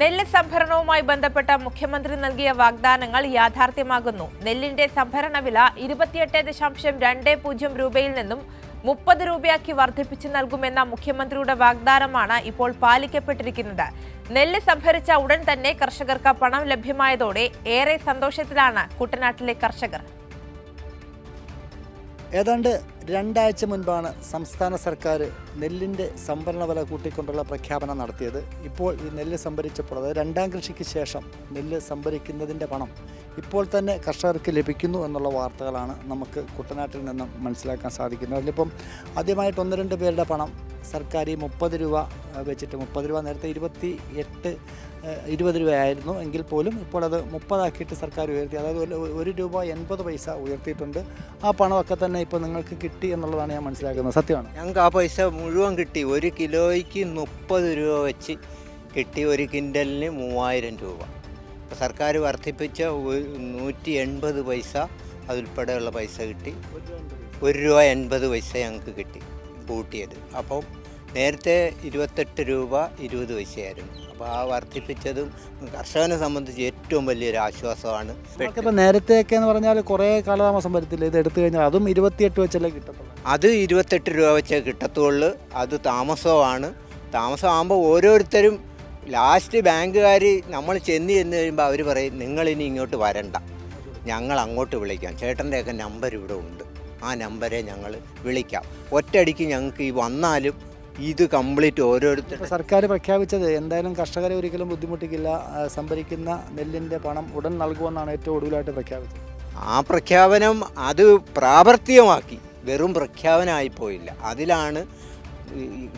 നെല്ല് സംഭരണവുമായി ബന്ധപ്പെട്ട മുഖ്യമന്ത്രി നൽകിയ വാഗ്ദാനങ്ങൾ യാഥാർത്ഥ്യമാകുന്നു. നെല്ലിന്റെ സംഭരണ വില ഇരുപത്തിയെട്ട് ദശാംശം രണ്ട് പൂജ്യം രൂപയിൽ നിന്നും മുപ്പത് രൂപയാക്കി വർദ്ധിപ്പിച്ചു നൽകുമെന്ന മുഖ്യമന്ത്രിയുടെ വാഗ്ദാനമാണ് ഇപ്പോൾ പാലിക്കപ്പെട്ടിരിക്കുന്നത്. നെല്ല് സംഭരിച്ച ഉടൻ തന്നെ കർഷകർക്ക് പണം ലഭ്യമായതോടെ ഏറെ സന്തോഷത്തിലാണ് കുട്ടനാട്ടിലെ കർഷകർ. ഏതാണ്ട് രണ്ടാഴ്ച മുൻപാണ് സംസ്ഥാന സർക്കാർ നെല്ലിന്റെ സംഭരണ വില കൂട്ടിക്കൊണ്ടുള്ള പ്രഖ്യാപനം നടത്തിയത്. ഇപ്പോൾ ഈ നെല്ല് സംഭരിച്ചപ്പോൾ അതായത് രണ്ടാം കൃഷിക്ക് ശേഷം നെല്ല് സംഭരിക്കുന്നതിന്റെ പണം ഇപ്പോൾ തന്നെ കർഷകർക്ക് ലഭിക്കുന്നു എന്നുള്ള വാർത്തകളാണ് നമുക്ക് കുട്ടനാട്ടിൽ നിന്നും മനസ്സിലാക്കാൻ സാധിക്കുന്നത്. അതിലിപ്പം ആദ്യമായിട്ട് ഒന്ന് രണ്ട് പേരുടെ പണം സർക്കാർ ഈ മുപ്പത് രൂപ വെച്ചിട്ട് മുപ്പത് രൂപ നേരത്തെ ഇരുപത്തി എട്ട് ഇരുപത് രൂപയായിരുന്നു. എങ്കിൽ പോലും ഇപ്പോൾ അത് മുപ്പതാക്കിയിട്ട് സർക്കാർ ഉയർത്തി. അതായത് ഒരു- രൂപ എൺപത് പൈസ ഉയർത്തിയിട്ടുണ്ട്. ആ പണമൊക്കെ തന്നെ ഇപ്പോൾ നിങ്ങൾക്ക് കിട്ടി എന്നുള്ളതാണ് ഞാൻ മനസ്സിലാക്കുന്നത്. സത്യമാണ്? ഞങ്ങൾക്ക് ആ പൈസ മുഴുവൻ കിട്ടി. ഒരു കിലോയ്ക്ക് മുപ്പത് രൂപ വെച്ച് കിട്ടി ഒരു കിൻഡലിന് മൂവായിരം രൂപ. സർക്കാർ വർദ്ധിപ്പിച്ച നൂറ്റി എൺപത് പൈസ അതുൾപ്പെടെയുള്ള പൈസ കിട്ടി. ഒരു രൂപ എൺപത് പൈസ ഞങ്ങൾക്ക് കിട്ടി. കൂട്ടിയത് അപ്പം നേരത്തെ ഇരുപത്തെട്ട് രൂപ ഇരുപത് പൈസയായിരുന്നു. അപ്പോൾ ആ വർദ്ധിപ്പിച്ചതും കർഷകനെ സംബന്ധിച്ച് ഏറ്റവും വലിയൊരു ആശ്വാസമാണ്. ഇപ്പോൾ നേരത്തെയൊക്കെ എന്ന് പറഞ്ഞാൽ കുറേ കാലതാമസം വരത്തില്ല. ഇത് എടുത്തു കഴിഞ്ഞാൽ അതും ഇരുപത്തിയെട്ട് വെച്ചല്ലേ കിട്ടത്തുള്ളൂ. അത് ഇരുപത്തെട്ട് രൂപ വെച്ചേ കിട്ടത്തുള്ളൂ. അത് താമസമാണ്. താമസമാകുമ്പോൾ ഓരോരുത്തരും ലാസ്റ്റ് ബാങ്കുകാർ നമ്മൾ ചെന്ന് ചെന്ന് കഴിയുമ്പോൾ അവർ പറയും നിങ്ങളിനി ഇങ്ങോട്ട് വരണ്ട. ഞങ്ങൾ അങ്ങോട്ട് വിളിക്കാം. ചേട്ടന്റെയൊക്കെ നമ്പർ ഇവിടെ ഉണ്ട്. ആ നമ്പരെ ഞങ്ങൾ വിളിക്കാം. ഒറ്റയടിക്ക് ഞങ്ങൾക്ക് ഈ വന്നാലും ഇത് കംപ്ലീറ്റ് ഓരോരുത്തർ സർക്കാർ പ്രഖ്യാപിച്ചത് എന്തായാലും കർഷകരെ ഒരിക്കലും ബുദ്ധിമുട്ടിക്കില്ല സംഭരിക്കുന്ന നെല്ലിന്റെ പണം ഉടൻ നൽകുമെന്നാണ് ഏറ്റവും ഒടുവിലായിട്ട് പ്രഖ്യാപിച്ചത്. ആ പ്രഖ്യാപനം അത് പ്രാവർത്തികമാക്കി. വെറും പ്രഖ്യാപനമായി പോയില്ല. അതിലാണ്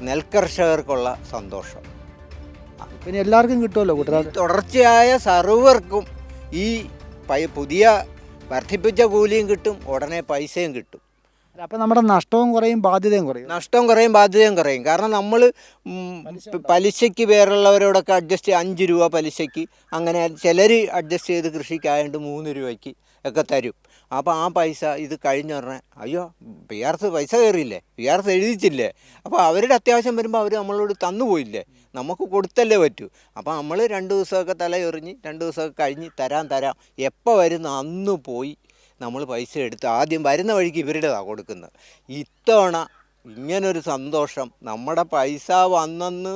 നെൽകർഷകർക്കുള്ള സന്തോഷം. പിന്നെ എല്ലാവർക്കും കിട്ടുമല്ലോ കൂട്ടുകാർ തുടർച്ചയായ സർവർക്കും ഈ പുതിയ വർദ്ധിപ്പിച്ച കൂലിയും കിട്ടും ഉടനെ പൈസയും കിട്ടും. അപ്പം നമ്മുടെ നഷ്ടവും കുറയും ബാധ്യതയും കുറയും. നഷ്ടവും കുറയും ബാധ്യതയും കുറയും. കാരണം നമ്മൾ പലിശയ്ക്ക് വേറുള്ളവരോടൊക്കെ അഡ്ജസ്റ്റ് അഞ്ച് രൂപ പലിശയ്ക്ക്. അങ്ങനെ ചിലർ അഡ്ജസ്റ്റ് ചെയ്ത് കൃഷിക്കായതുകൊണ്ട് മൂന്ന് രൂപയ്ക്ക് ഒക്കെ തരും. അപ്പോൾ ആ പൈസ ഇത് കഴിഞ്ഞ പറഞ്ഞാൽ അയ്യോ പി ആർസ് പൈസ കയറിയില്ലേ? പി ആർ എസ് എഴുതിച്ചില്ലേ? അപ്പോൾ അവരുടെ അത്യാവശ്യം വരുമ്പോൾ അവർ നമ്മളോട് തന്നു പോയില്ലേ? നമുക്ക് കൊടുത്തല്ലേ പറ്റൂ. അപ്പോൾ നമ്മൾ രണ്ട് ദിവസമൊക്കെ തലയെറിഞ്ഞ് രണ്ട് ദിവസമൊക്കെ കഴിഞ്ഞ് തരാം തരാം. എപ്പോൾ വരുന്ന അന്ന് പോയി നമ്മൾ പൈസ എടുത്ത് ആദ്യം വരുന്ന വഴിക്ക് ഇവരുടേതാണ് കൊടുക്കുന്നത്. ഇത്തവണ ഇങ്ങനൊരു സന്തോഷം. നമ്മുടെ പൈസ വന്നെന്ന്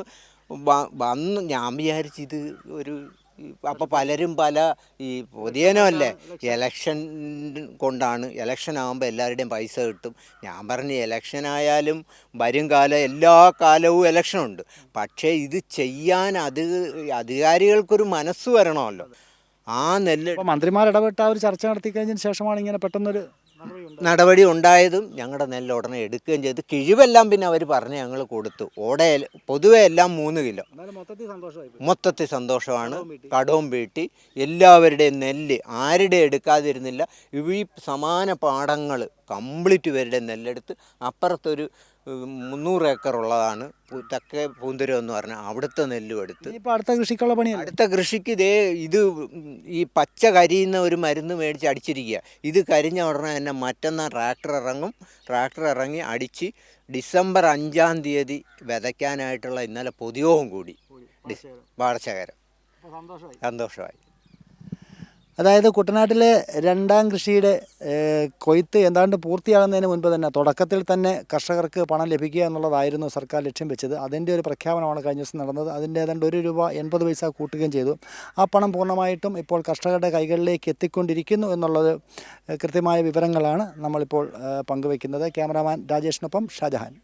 വന്ന് ഞാൻ വിചാരിച്ചിത് ഒരു അപ്പോൾ പലരും പല ഈ പുതിയനല്ലേ എലക്ഷൻ കൊണ്ടാണ് എലക്ഷൻ ആകുമ്പോൾ എല്ലാവരുടെയും പൈസ കിട്ടും. ഞാൻ പറഞ്ഞു എലക്ഷൻ ആയാലും വരും കാലം എല്ലാ കാലവും എലക്ഷനുണ്ട് പക്ഷേ ഇത് ചെയ്യാൻ അത് അധികാരികൾക്കൊരു മനസ്സ് വരണമല്ലോ. ആ നെല്ല് മന്ത്രിമാർ ഇടപെട്ട് ആ ഒരു ചർച്ച നടത്തി കഴിഞ്ഞതിന് ശേഷമാണ് ഇങ്ങനെ പെട്ടെന്നൊരു നടപടി ഉണ്ടായതും ഞങ്ങളുടെ നെല്ല് ഉടനെ എടുക്കുകയും ചെയ്തു. കിഴിവെല്ലാം പിന്നെ അവർ പറഞ്ഞ് ഞങ്ങൾ കൊടുത്തു. ഓടെ പൊതുവെ എല്ലാം മൂന്ന് കിലോ. മൊത്തത്തിൽ സന്തോഷമാണ്. കടവും വീട്ടി. എല്ലാവരുടെയും നെല്ല് ആരുടെ എടുക്കാതിരുന്നില്ല. ഈ സമാന പാടങ്ങൾ കംപ്ലീറ്റ് പേരുടെ നെല്ലെടുത്ത് അപ്പുറത്തൊരു മുന്നൂറ് ഏക്കർ ഉള്ളതാണ്. തക്കെ പൂന്തുരം എന്ന് പറഞ്ഞാൽ അവിടുത്തെ നെല്ലും എടുത്ത്. ഇപ്പം അടുത്ത കൃഷിക്കുള്ള പണി അടുത്ത കൃഷിക്ക് ഇതേ ഇത് ഈ പച്ച കരിയുന്ന ഒരു മരുന്ന് മേടിച്ച് അടിച്ചിരിക്കുക ഇത് കരിഞ്ഞ ഉടനെ തന്നെ മറ്റന്നാൾ ട്രാക്ടർ ഇറങ്ങും. ട്രാക്ടർ ഇറങ്ങി അടിച്ച് ഡിസംബർ അഞ്ചാം തീയതി വിതയ്ക്കാനായിട്ടുള്ള ഇന്നലെ പൊതുയോഗം കൂടി. ഡിസ് വാടശേഖരം സന്തോഷമായി. അതായത് കുട്ടനാട്ടിലെ രണ്ടാം കൃഷിയുടെ കൊയ്ത്ത് ഏതാണ്ട് പൂർത്തിയാകുന്നതിന് മുൻപ് തന്നെ തുടക്കത്തിൽ തന്നെ കർഷകർക്ക് പണം ലഭിക്കുക എന്നുള്ളതായിരുന്നു സർക്കാർ ലക്ഷ്യം വെച്ചത്. അതിന്റെ ഒരു പ്രഖ്യാപനമാണ് കഴിഞ്ഞ ദിവസം നടന്നത്. അതിന്റെ ഏതാണ്ട് ഒരു രൂപ എൺപത് പൈസ കൂട്ടുകയും ചെയ്തു. ആ പണം പൂർണമായിട്ടും ഇപ്പോൾ കർഷകരുടെ കൈകളിലേക്ക് എത്തിക്കൊണ്ടിരിക്കുന്നു എന്നുള്ളത് കൃത്യമായ വിവരങ്ങളാണ് നമ്മളിപ്പോൾ പങ്കുവയ്ക്കുന്നത്. ക്യാമറാമാൻ രാജേഷിനൊപ്പം ഷാജഹാൻ.